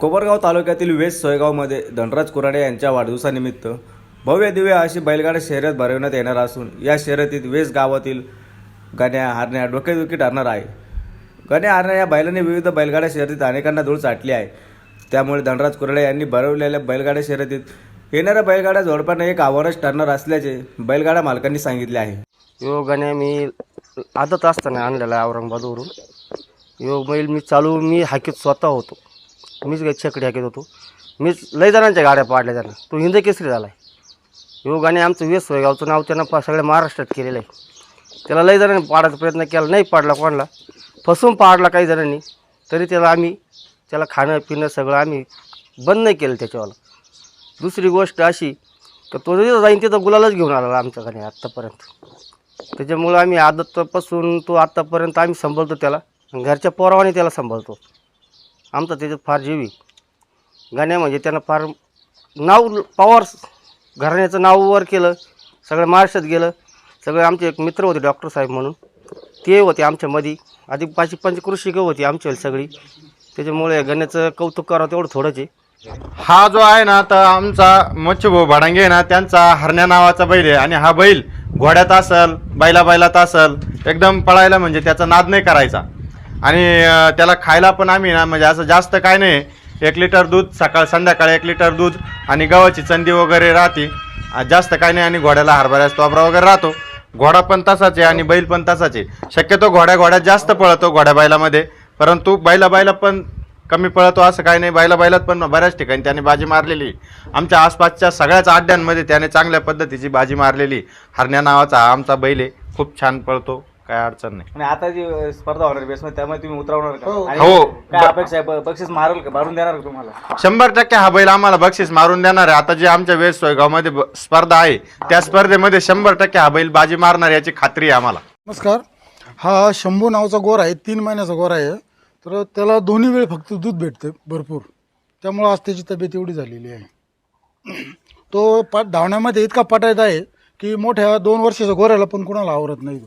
कोपरगाव तालुक्यातील वेस सोयगावमध्ये धनराज कुराडे यांच्या वाढदिवसानिमित्त भव्य दिव्य अशी बैलगाडा शर्यत भरवण्यात येणार असून या शर्यतीत वेस गावातील गण्या हारण्या डोकेदुखी ठरणार आहे. गण्या हारण्या या बैलांनी विविध बैलगाड्या शर्यतीत अनेकांना धूळ चाटली आहे. त्यामुळे धनराज कुराडे यांनी भरवलेल्या बैलगाड्या शर्यतीत येणाऱ्या बैलगाड्या जोडपाने एक आव्हानच ठरणार असल्याचे बैलगाडा मालकांनी सांगितले आहे. यो गाण्या मी आदत असताना आणलेला आहे औरंगाबादवरून. यो बैल मी चालू मी हाकीत स्वतः होतो. मीच काही छकडी हाकीत होतो. मीच लय जणांच्या गाड्या पाडल्या त्यानं. तो हिंद केसरी झाला आहे योगाने आमचं वेस सोयगावचं नाव त्यानं पा सगळ्या महाराष्ट्रात केलेलं आहे. त्याला लय जणांनी पाडायचा प्रयत्न केला नाही पाडला कोणाला. फसून पाडला काही जणांनी तरी त्याला आम्ही त्याला खाणं पिणं सगळं आम्ही बंद नाही केलं त्याच्यावाला दुसरी गोष्ट अशी तर तो जिथं जाईन तिथं गुलालच घेऊन आला आमच्याकडे आत्तापर्यंत. त्याच्यामुळं आम्ही आदतपासून तो आत्तापर्यंत आम्ही सांभाळतो त्याला. आणि घरच्या पोरावाने त्याला सांभाळतो आमचा त्याच्यात फार जीवी गाण्या म्हणजे त्यांना फार नाव पवार घराण्याचं नाव वर केलं सगळं महाराष्ट्रात गेलं. सगळे आमचे एक मित्र होते डॉक्टर साहेब म्हणून. ते होते आमच्यामध्ये आधी पाचशे पंचकृषिकं होती आमच्या सगळी. त्याच्यामुळे गण्याचं कौतुक करावं तेवढं थोडंच आहे. हा जो आहे ना तर आमचा मच्छभाऊ भाडांगे ना त्यांचा हरण्या नावाचा बैल आहे. आणि हा बैल घोड्यात असल बैला बैलात असल एकदम पळायला म्हणजे त्याचा नाद नाही करायचा. आणि त्याला खायला पण आम्ही ना म्हणजे असं जास्त काय नाही. एक लिटर दूध सकाळ संध्याकाळी एक लिटर दूध आणि गव्हाची चंदी वगैरे राहते. जास्त काय नाही आणि घोड्याला हरभऱ्याचा तोबरा वगैरे राहतो. घोडा पण तसाच आहे आणि बैल पण तसाच आहे. शक्यतो घोड्या घोड्यात जास्त पळतो घोड्या बैलामध्ये. परंतु बैला बैला पण कमी पळतो असं काही नाही. बैला बैलात पण बऱ्याच ठिकाणी त्याने बाजी मारलेली. आहे. आमच्या आसपासच्या सगळ्याच अड्ड्यांमध्ये त्याने चांगल्या पद्धतीची बाजी मारलेली. हरण्या नावाचा हा आमचा बैल आहे. खूप छान पळतो. काय अडचण नाही. आणि आता जी स्पर्धा होणार बेसमध्ये त्यामध्ये तुम्ही उतरवणार का? आणि हो. काय अपेक्षा आहे? ब- बक्षीस मारेल का मारून देणार का तुम्हाला? शंभर टक्के हा बैल आम्हाला बक्षीस मारून देणार आहे. आता जे आमच्या वेस सोयगावमध्ये ब- स्पर्धा आहे त्या स्पर्धेमध्ये शंभर टक्के हा बैल बाजी मारणार याची खात्री आहे आम्हाला. नमस्कार. हा शंभू नावाचा गोर आहे तीन महिन्याचा गोर आहे. तर त्याला दोन्ही वेळ फक्त दूध भेटते भरपूर. त्यामुळं आज त्याची तब्येत एवढी झालेली आहे. तो पाट धावण्यामध्ये इतका पटायत आहे की मोठ्या दोन वर्षाच्या गोऱ्याला पण कोणाला आवरत नाही तो.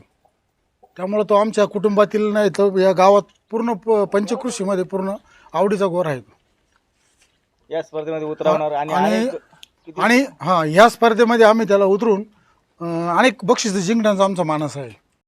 त्यामुळं तो आमच्या कुटुंबातील नाही तर या गावात पूर्ण प- पंचकृषीमध्ये पूर्ण आवडीचा गोर आहे तो. या स्पर्धेमध्ये उतरवणार आणि आणि अनेक- आणि हां ह्या स्पर्धेमध्ये आम्ही त्याला उतरून अं, अनेक बक्षिसं जिंकण्याचा आमचा मानस आहे